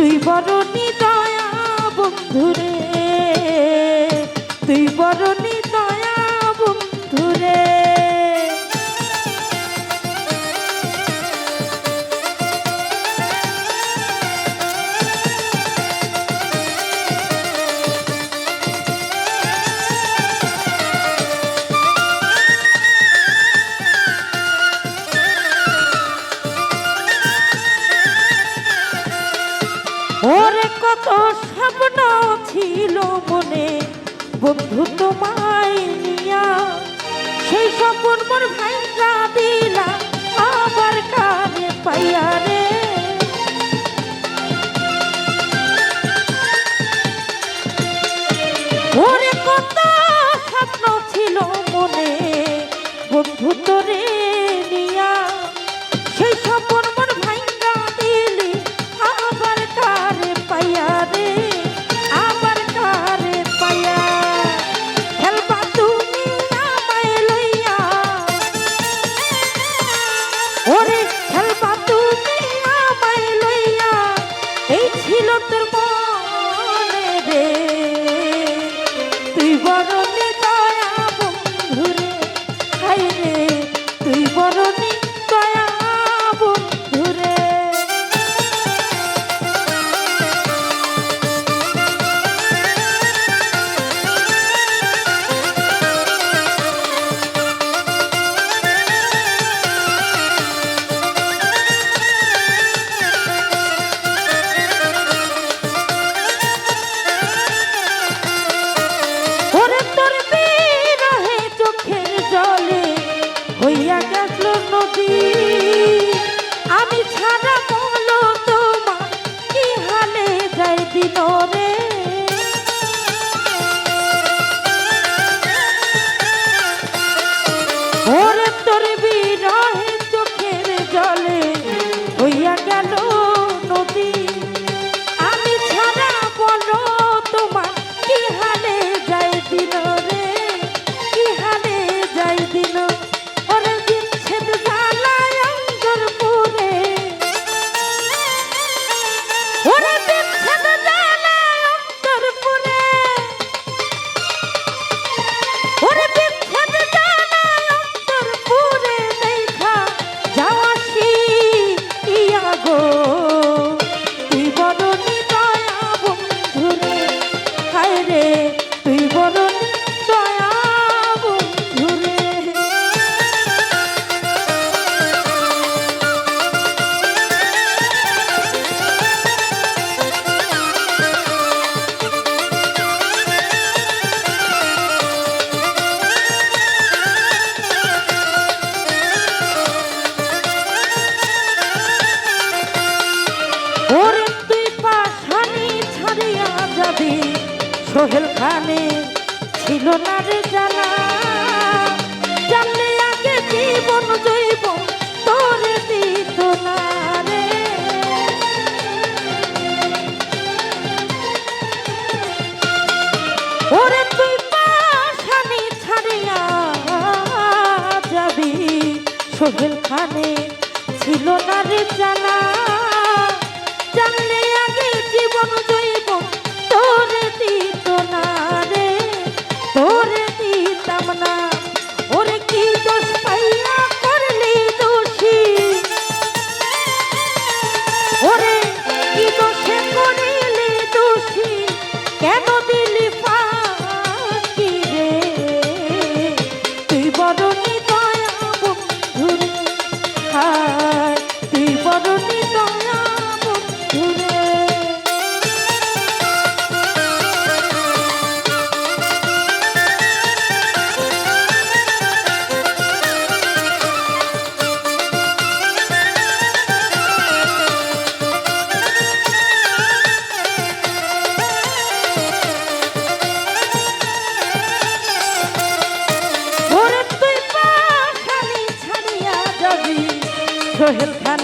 তুই বরণী দয়া বন্ধুরে তুই বরণী স্বপ্ন ছিল মনে। বন্ধু তোমায় সেই স্বপ্ন মোর ভাইরা দিলা আবার কানে পাইয়া রে। কত স্বপ্ন ছিল মনে, বন্ধু তোরে দুই বরণী দয়া যদি সোহেল খানে ছিল না রে জানা। জানলে আগে জীবন জৈব, তোরে দিত না ছাড়িয়া যাবি, সোহেল খানে ছিল না রে জানা।